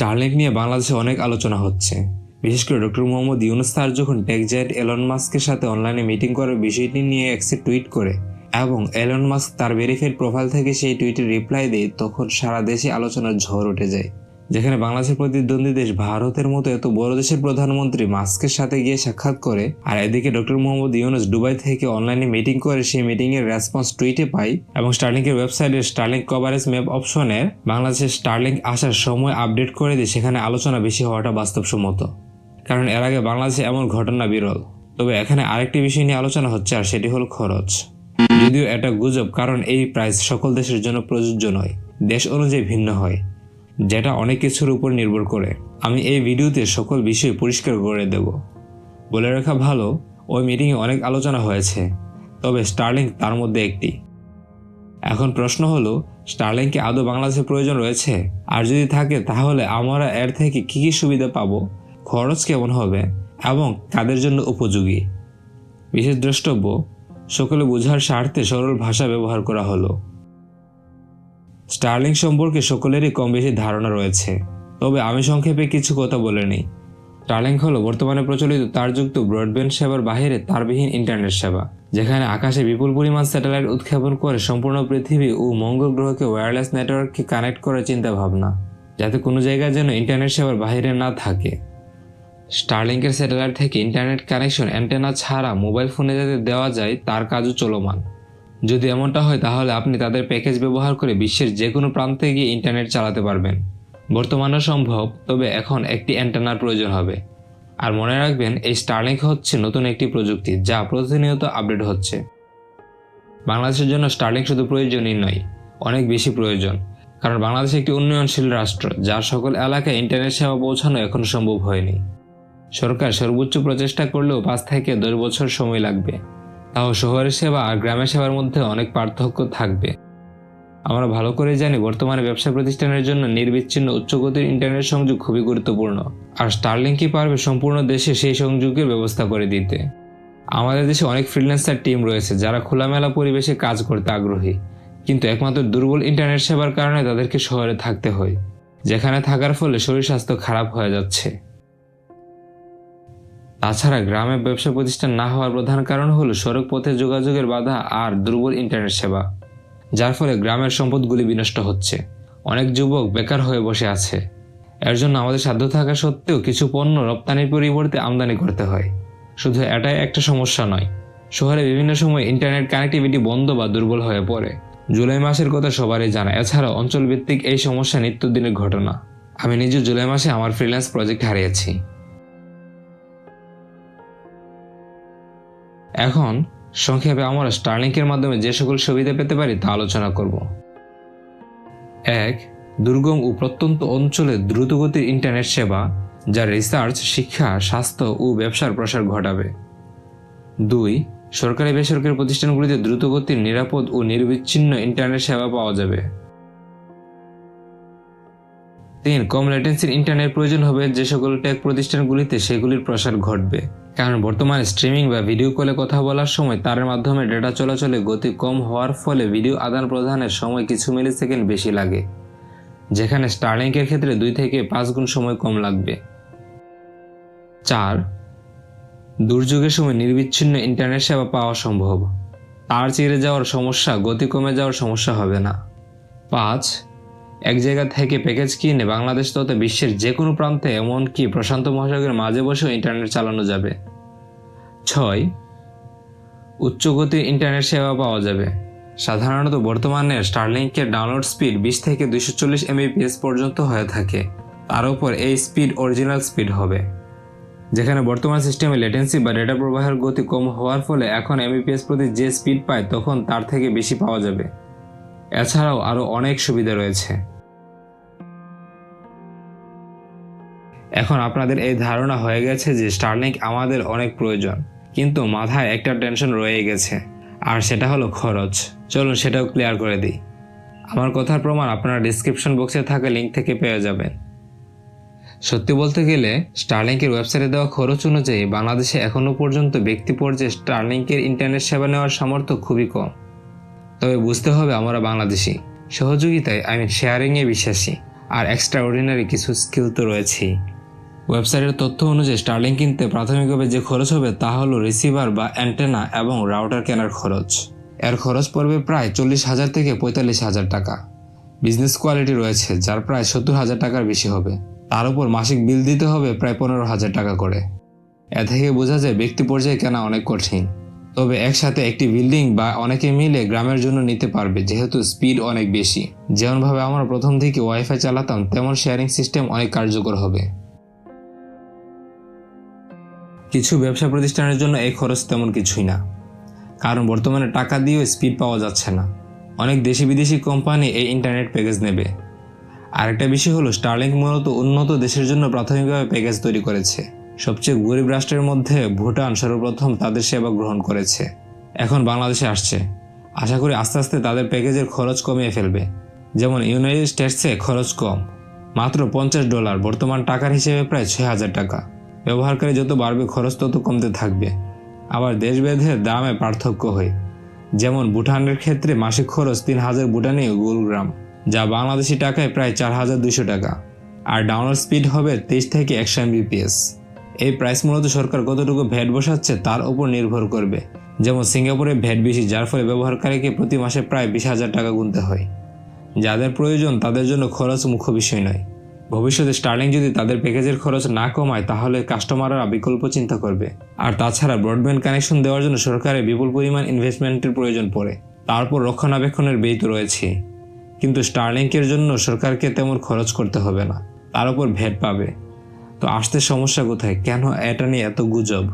Starlink নিয়ে বাংলাদেশে অনেক আলোচনা হচ্ছে। বিশেষ করে ডক্টর মোহাম্মদ ইউনুস তার যখন টেকজাইট এলন মাস্কের সাথে অনলাইনে মিটিং করার বিষয়টি নিয়ে একসে টুইট করে এবং এলন মাস্ক তার ভেরিফাইড প্রোফাইল থেকে সেই টুইটের রিপ্লাই দেয়, তখন সারা দেশে আলোচনার ঝড় উঠে যায়। যেখানে বাংলাদেশের প্রতিদ্বন্দ্বী দেশ ভারতের মতো এত বড় দেশের প্রধানমন্ত্রী মাস্কের সাথে গিয়ে সাক্ষাৎ করে, আর এদিকে ডক্টর মোহাম্মদ ইউনুস দুবাই থেকে অনলাইনে মিটিং করে সেই মিটিং এর রেসপন্স টুইটে পাই এবং স্টার্লিংকের ওয়েবসাইটের স্টার্লিং কভারেজ ম্যাপ অপশনের বাংলাদেশের স্টার্লিং আসার সময় আপডেট করে দিয়ে সেখানে আলোচনা বেশি হওয়াটা বাস্তবসম্মত। কারণ এর আগে বাংলাদেশে এমন ঘটনা বিরল। তবে এখানে আরেকটি বিষয় নিয়ে আলোচনা হচ্ছে, আর সেটি হলো খরচ। যদিও এটা গুজব, কারণ এই প্রাইস সকল দেশের জন্য প্রযোজ্য নয়। দেশ অনুযায়ী ভিন্ন হয়। যেটা অনেক কিছুর উপর নির্ভর করে। আমি এই ভিডিওতে সকল বিষয় পরিষ্কার করে দেব। বলে রাখা ভালো, ওই মিটিংয়ে অনেক আলোচনা হয়েছে, তবে স্টার্লিং তার মধ্যে একটি। এখন প্রশ্ন হলো স্টার্লিংকে আদৌ বাংলাদেশের প্রয়োজন রয়েছে? আর যদি থাকে, তাহলে আমরা এর থেকে কী কী সুবিধা পাবো? খরচ কেমন হবে? এবং কাদের জন্য উপযোগী? বিশেষ দ্রষ্টব্য, সকলে বোঝার স্বার্থে সরল ভাষা ব্যবহার করা হলো। স্টার্লিং সম্পর্কে সকলেরই কম বেশি ধারণা রয়েছে। তবে আমি সংক্ষেপে কিছু কথা বলে নিই। স্টার্লিং হলো বর্তমানে প্রচলিত তারযুক্ত ব্রডব্যান্ড সেবার বাহিরে তারবিহীন ইন্টারনেট সেবা, যেখানে আকাশে বিপুল পরিমাণ স্যাটেলাইট উৎক্ষেপণ করে সম্পূর্ণ পৃথিবী ও মঙ্গল গ্রহকে ওয়্যারলেস নেটওয়ার্ককে কানেক্ট করার চিন্তা ভাবনা যাতে কোনো জায়গায় যেন ইন্টারনেট সেবার বাহিরে না থাকে। স্টারলিংকের স্যাটেলাইট থেকে ইন্টারনেট কানেকশন অ্যান্টেনা ছাড়া মোবাইল ফোনে যাতে দেওয়া যায়, তার কাজও চলমান। যদি এমনটা হয়, তাহলে আপনি তাদের প্যাকেজ ব্যবহার করে বিশ্বের যে কোনো প্রান্তে গিয়ে ইন্টারনেট চালাতে পারবেন। বর্তমানে সম্ভব, তবে এখন একটি অ্যান্টেনার প্রয়োজন হবে। আর মনে রাখবেন, এই স্টারলিংক হচ্ছে নতুন একটি প্রযুক্তি, যা প্রতিনিয়ত আপডেট হচ্ছে। বাংলাদেশের জন্য স্টারলিংক শুধু প্রয়োজনই নয়, অনেক বেশি প্রয়োজন। কারণ বাংলাদেশ একটি উন্নয়নশীল রাষ্ট্র যার সকল এলাকায় ইন্টারনেট সেবা পৌঁছানো এখনও সম্ভব হয়নি। সরকার সর্বোচ্চ প্রচেষ্টা করলেও পাঁচ থেকে দশ বছর সময় লাগবে। তাও শহরের সেবা আর গ্রামের সেবার মধ্যে অনেক পার্থক্য থাকবে। আমরা ভালো করে জানি বর্তমানে ব্যবসা প্রতিষ্ঠানের জন্য নির্বিচ্ছিন্ন উচ্চগতির ইন্টারনেট সংযোগ খুবই গুরুত্বপূর্ণ। আর স্টারলিং কি পারবে সম্পূর্ণ দেশে সেই সংযোগের ব্যবস্থা করে দিতে। আমাদের দেশে অনেক ফ্রিল্যান্সার টিম রয়েছে যারা খোলামেলা পরিবেশে কাজ করতে আগ্রহী। কিন্তু একমাত্র দুর্বল ইন্টারনেট সেবার কারণে তাদেরকে শহরে থাকতে হয়, যেখানে থাকার ফলে শরীর স্বাস্থ্য খারাপ হয়ে যাচ্ছে। তাছাড়া গ্রামে ব্যবসা প্রতিষ্ঠান না হওয়ার প্রধান কারণ হলো সড়ক পথে যোগাযোগের বাধা আর দুর্বল ইন্টারনেট সেবা, যার ফলে গ্রামের সম্পদগুলি বিনষ্ট হচ্ছে। অনেক যুবক বেকার হয়ে বসে আছে। এর জন্য আমাদের সাধ্য থাকা সত্ত্বেও কিছু পণ্য রপ্তানির পরিবর্তে আমদানি করতে হয়। শুধু এটাই একটা সমস্যা নয়, শহরে বিভিন্ন সময় ইন্টারনেট কানেক্টিভিটি বন্ধ বা দুর্বল হয়ে পড়ে। জুলাই মাসের কথা সবারই জানা। এছাড়া অঞ্চলভিত্তিক এই সমস্যা নিত্যদিনের ঘটনা। আমি নিজে জুলাই মাসে আমার ফ্রিল্যান্স প্রজেক্ট হারিয়েছি। এখন সংক্ষেপে আমরা স্টারলিংকের মাধ্যমে যে সকল সুবিধা পেতে পারি তা আলোচনা করব। এক, দুর্গম ও প্রত্যন্ত অঞ্চলে দ্রুতগতির ইন্টারনেট সেবা, যা রিসার্চ শিক্ষা, স্বাস্থ্য ও ব্যবসার প্রসার ঘটাবে। দুই সরকারি বেসরকারি প্রতিষ্ঠানগুলিতে দ্রুতগতির নিরাপদ ও নির্বিচ্ছিন্ন ইন্টারনেট সেবা পাওয়া যাবে। তিন কম লেটেন্সির ইন্টারনেট প্রয়োজন হবে যে সকল টেক প্রতিষ্ঠানগুলিতে সেগুলির প্রসার ঘটবে। কারণ বর্তমানে স্ট্রিমিং বা ভিডিও কলে কথা বলার সময় তারের মাধ্যমে ডেটা চলাচলে গতি কম হওয়ার ফলে ভিডিও আদান প্রদানের সময় কিছু মিলি সেকেন্ড বেশি লাগে, যেখানে স্টারলিংকের ক্ষেত্রে দুই থেকে পাঁচ গুণ সময় কম লাগবে। চার, দুর্যোগের সময় নির্বিচ্ছিন্ন ইন্টারনেট সেবা পাওয়া সম্ভব। তার চিরে যাওয়ার সমস্যা, গতি কমে যাওয়ার সমস্যা হবে না। পাঁচ এক জায়গা থেকে প্যাকেজ কিনে বাংলাদেশ তথা বিশ্বের যে কোনো প্রান্তে এমনকি প্রশান্ত মহাসাগরের মাঝে বসেও ইন্টারনেট চালানো যাবে। ছয়, উচ্চগতির ইন্টারনেট সেবা পাওয়া যাবে। সাধারণত বর্তমানে স্টারলিংকের ডাউনলোড স্পিড বিশ থেকে দুইশো চল্লিশ এমবিপিএস পর্যন্ত হয়ে থাকে। তার উপর এই স্পিড অরিজিনাল স্পিড হবে। যেখানে বর্তমান সিস্টেমে লেটেন্সি বা ডেটা প্রবাহের গতি কম হওয়ার ফলে এখন এমবিপিএস প্রতি যে স্পিড পায় তখন তার থেকে বেশি পাওয়া যাবে। এছাড়াও আরও অনেক সুবিধা রয়েছে। এখন আপনাদের এই ধারণা হয়ে গেছে যে স্টারলিংক আমাদের অনেক প্রয়োজন, কিন্তু মাথায় একটা টেনশন রয়ে গেছে, আর সেটা হলো খরচ। চলুন সেটাও ক্লিয়ার করে দিই। আমার কথার প্রমাণ আপনারা ডিসক্রিপশন বক্সে থাকা লিঙ্ক থেকে পেয়ে যাবেন। সত্যি বলতে গেলে স্টারলিংকের ওয়েবসাইটে দেওয়া খরচ অনুযায়ী বাংলাদেশে এখনও পর্যন্ত ব্যক্তি পর্যায়ে স্টারলিংকের ইন্টারনেট সেবা নেওয়ার সামর্থ্য খুবই কম। তবে বুঝতে হবে আমরা বাংলাদেশি। সহযোগিতায় আমি শেয়ারিংয়ে বিশ্বাসী। আর এক্সট্রা অর্ডিনারি কিছু স্কিল তো রয়েছেই ওয়েবসাইটের তথ্য অনুযায়ী স্টার্লিং কিনতে প্রাথমিকভাবে যে খরচ হবে তা হলো রিসিভার বা অ্যান্টেনা এবং রাউটার কেনার খরচ। এর খরচ পড়বে প্রায় চল্লিশ হাজার থেকে পঁয়তাল্লিশ হাজার টাকা। বিজনেস কোয়ালিটি রয়েছে, যার প্রায় সত্তর হাজার টাকার বেশি হবে। তার উপর মাসিক বিল দিতে হবে প্রায় পনেরো হাজার টাকা করে। এ থেকে বোঝা যায় ব্যক্তি পর্যায়ে কেনা অনেক কঠিন। তবে একসাথে একটি বিল্ডিং বা অনেকে মিলে গ্রামের জন্য নিতে পারবে, যেহেতু স্পিড অনেক বেশি। যেমনভাবে আমরা প্রথম থেকে ওয়াইফাই চালাতাম, তেমন শেয়ারিং সিস্টেম অনেক কার্যকর হবে। কিছু ব্যবসা প্রতিষ্ঠানের জন্য এই খরচ তেমন কিছুই না। কারণ বর্তমানে টাকা দিয়েও স্পিড পাওয়া যাচ্ছে না। অনেক দেশি বিদেশি কোম্পানি এই ইন্টারনেট প্যাকেজ নেবে। আরেকটা বিষয় হলো স্টারলিংক মূলত উন্নত দেশের জন্য প্রাথমিকভাবে প্যাকেজ তৈরি করেছে। সবচেয়ে গরিব রাষ্ট্রের মধ্যে ভুটান সর্বপ্রথম তাদের সেবা গ্রহণ করেছে। এখন বাংলাদেশে আসছে। আশা করি আস্তে আস্তে তাদের প্যাকেজের খরচ কমিয়ে ফেলবে। যেমন ইউনাইটেড স্টেটসে খরচ কম। মাত্র পঞ্চাশ ডলার, বর্তমান টাকার হিসেবে প্রায় ছয় হাজার টাকা। ব্যবহারকারী যত বাড়বে, খরচ তত কমতে থাকবে। আবার দেশভেদে দামে পার্থক্য হয়। যেমন ভুটানের ক্ষেত্রে মাসিক খরচ তিন হাজার ভুটানি গুলগ্রাম যা বাংলাদেশি টাকায় প্রায় চার হাজার দুইশো টাকা। আর ডাউনলোড স্পিড হবে তেইশ থেকে একশো এমবিপিএস এই প্রাইস মূলত সরকার কতটুকু ভ্যাট বসাচ্ছে তার উপর নির্ভর করবে। যেমন সিঙ্গাপুরে ভ্যাট বেশি, যার ফলে ব্যবহারকারীকে প্রতি মাসে প্রায় বিশ হাজার টাকা গুনতে হয়। যাদের প্রয়োজন তাদের জন্য খরচ মুখ্য বিষয় নয়। ভবিষ্যতে স্টার্লিং যদি তাদের প্যাকেজের খরচ না কমায়, তাহলে কাস্টমাররা বিকল্প চিন্তা করবে। আর তাছাড়া ব্রডব্যান্ড কানেকশন দেওয়ার জন্য সরকারের বিপুল পরিমাণ ইনভেস্টমেন্টের প্রয়োজন পড়ে। তারপর রক্ষণাবেক্ষণের ব্যয় তো রয়েছে। কিন্তু স্টারলিংকের জন্য সরকারকে তেমন খরচ করতে হবে না। তার উপর ভ্যাট পাবে। তো আসতে সমস্যা কোথায়? কেন এটা নিয়ে এত গুজব?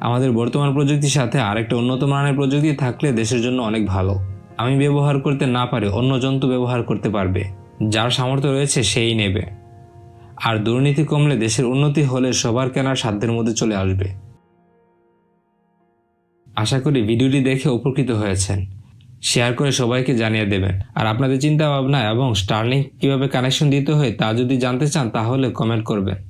আমাদের বর্তমান প্রযুক্তির সাথে আরেকটা উন্নত মানের প্রযুক্তি থাকলে দেশের জন্য অনেক ভালো। আমি ব্যবহার করতে না পারি অন্য জন্তু ব্যবহার করতে পারবে। যার সামর্থ্য রয়েছে সেই নেবে। আর দুর্নীতি কমলে দেশের উন্নতি হলে সবার কেনার সাধ্যের মধ্যে চলে আসবে। আশা করি ভিডিওটি দেখে উপকৃত হয়েছেন। শেয়ার করে সবাইকে জানিয়ে দেবেন। আর আপনাদের চিন্তা ভাবনা এবং স্টারলিংক কীভাবে কানেকশন দিতে হয় তা যদি জানতে চান তাহলে কমেন্ট করবেন।